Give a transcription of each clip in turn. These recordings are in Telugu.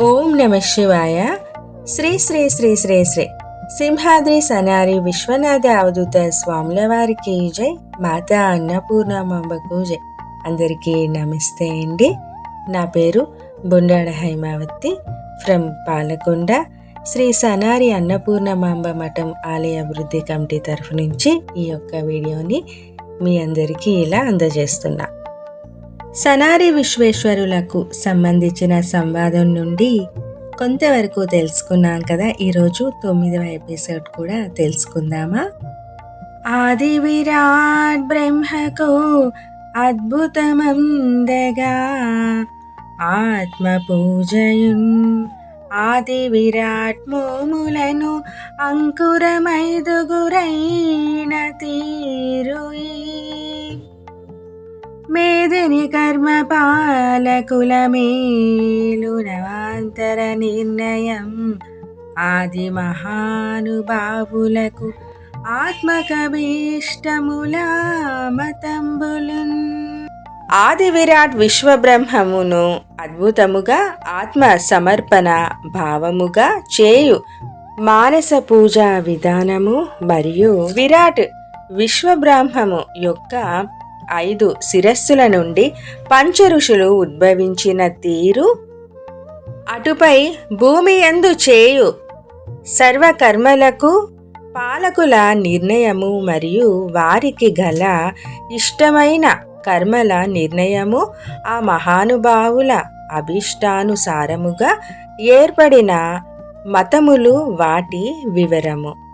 ఓం నమ శివాయ. శ్రీ శ్రీ శ్రీ శ్రీ శ్రీ సింహాద్రి సనారి విశ్వనాథ అవధూత స్వాముల వారికి జై. మాతా అన్నపూర్ణమ్మకు జై. అందరికీ నమస్తే అండి. నా పేరు బొండాడ హైమావతి. ఫ్రమ్ పాలకొండ. శ్రీ సనారి అన్నపూర్ణమాంబ మఠం ఆలయ అభివృద్ధి కమిటీ తరఫు నుంచి ఈ యొక్క వీడియోని మీ అందరికీ ఇలా అందజేస్తున్నా. సనారి విశ్వేశ్వరులకు సంబంధించిన సంవాదం నుండి కొంతవరకు తెలుసుకున్నాం కదా. ఈరోజు తొమ్మిదవ ఎపిసోడ్ కూడా తెలుసుకుందామా? ఆది విరాట్ బ్రహ్మకు అద్భుతమందగా ఆత్మ పూజయున్ ఆది విరాట్ మోములను అంకురమైదుగురైన తీరుయి మేదిని కర్మ పాలకుల మేలు నవాంతర నిర్ణయం. ఆది మహానుభావులకు ఆత్మకభీష్టముల మతంబులున్. ఆది విరాట్ విశ్వబ్రహ్మమును అద్భుతముగా ఆత్మ సమర్పణ భావముగా చేయు మానస పూజా విధానము మరియు విరాట్ విశ్వబ్రహ్మము యొక్క ఐదు శిరస్సుల నుండి పంచ ఋషులు ఉద్భవించిన తీరు. అటుపై భూమి ఎందు చేయు సర్వకర్మలకు పాలకుల నిర్ణయము మరియు వారికి గల ఇష్టమైన కర్మల నిర్ణయము ఆ మహానుభావుల అభిష్టానుసారముగా ఏర్పడిన మతములు వాటి వివరము.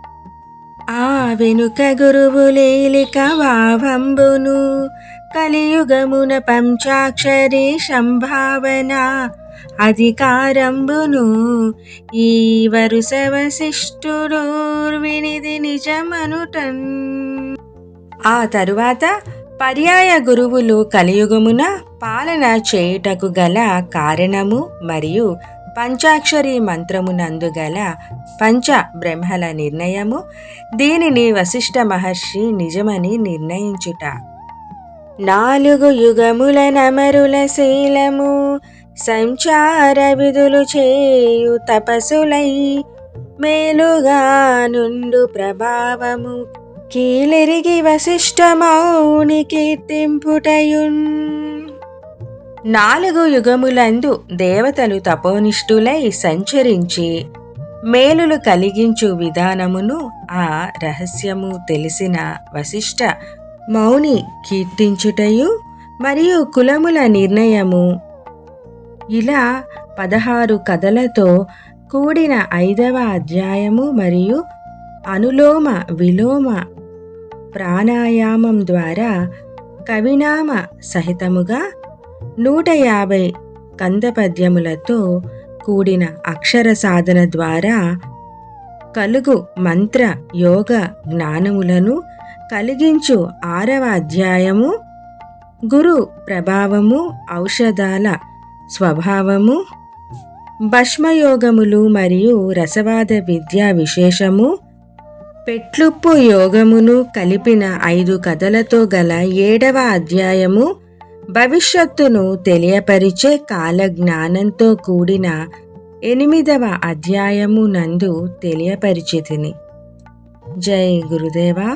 ఆ వెనుక గురువులేలిక భావంబును కలియుగమున పంచాక్షరి సంభావన అధికారంబును. ఈ వరుస వశిష్ఠుడు వినిది నిజమనుటన్. ఆ తరువాత పర్యాయ గురువులు కలియుగమున పాలన చేయుటకు గల కారణము మరియు పంచాక్షరి మంత్రమునందు గల పంచ బ్రహ్మల నిర్ణయము దీనిని వశిష్ఠ మహర్షి నిజమని నిర్ణయించుట. నాలుగు యుగముల నమరుల శీలము సంచార విధులు చేయు తపసులై మేలుగా నుండు ప్రభావము. కీలిరిగి వశిష్ఠమౌని కీర్తింపుటయున్ నాలుగు యుగములందు దేవతలు తపోనిష్ఠులై సంచరించి మేలులు కలిగించు విధానమును ఆ రహస్యము తెలిసిన వశిష్ట మౌని కీర్తించుటయు మరియు కులముల నిర్ణయము. ఇలా పదహారు కథలతో కూడిన ఐదవ అధ్యాయము మరియు అనులోమ విలోమ ప్రాణాయామం ద్వారా కవినామ సహితముగా నూట యాభై కందపద్యములతో కూడిన అక్షర సాధన ద్వారా కలుగు మంత్ర యోగ జ్ఞానములను కలిగించు ఆరవ అధ్యాయము. గురు ప్రభావము ఔషధాల స్వభావము భస్మయోగములు మరియు రసవాద విద్యా విశేషము. పెట్లుప్పు యోగమును కలిపిన ఐదు కథలతో గల ఏడవ అధ్యాయము. భవిష్యత్తును తెలియపరిచే కాల జ్ఞానంతో కూడిన ఎనిమిదవ అధ్యాయము నందు తెలియపరిచితిని జై గురుదేవా